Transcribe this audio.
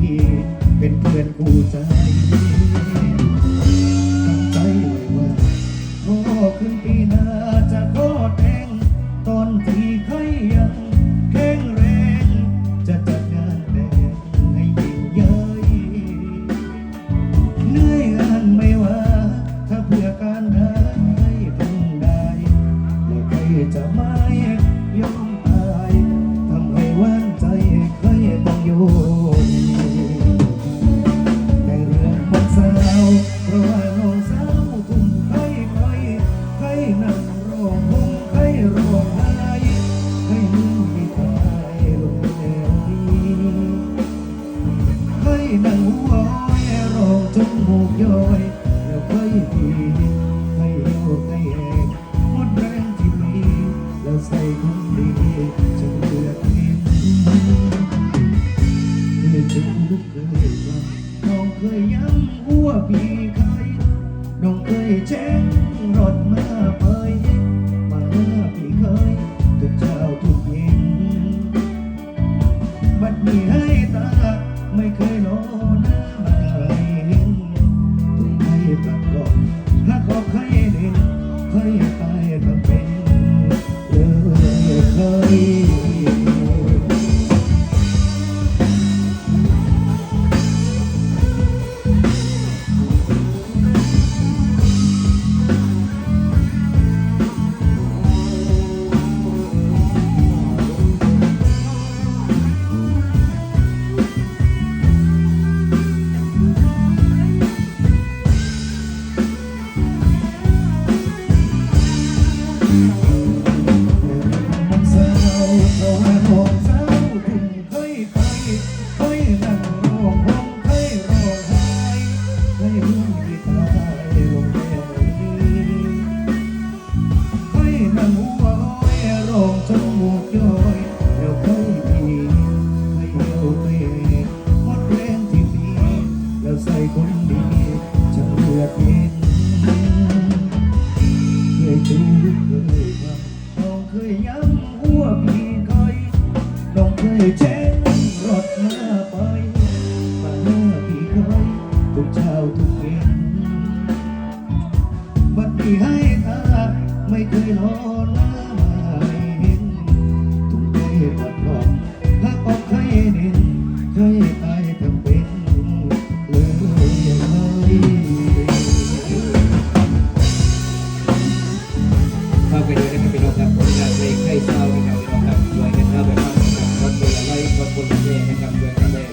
ที่เป็นเพื่อนคู่ใจ องจนมูกย้อยแล้วค่อยดีไข้เหี่ยวไข้เองหมดแรงที่มี แล้วใส่คนดีจนเลือกทิ้งเคยจะลุกเคยว่าน้องเคยย้ำหัวพี่เครน้องเคยแจ้งรถมาเปย วพี่เคยน้องเคยแจ้งรถมาไปมาเมื่อพี่เคยทุกเช้าทุกเย็นบัดนี้ให้ตาไม่เคยรอหน้ามาเห็นทุกใจบัดหลอกหากออกเคยเด่นเคยตายทำเป็นเลยเลยเข้าไปดูนะครับพี่น้องครับผลงานเพลงใกล้ เศร้านะครับพี่น้องครับด้วยกันครับแบบว่ารถเรือไล่รถบนเรือนะครับด้วยกันเลย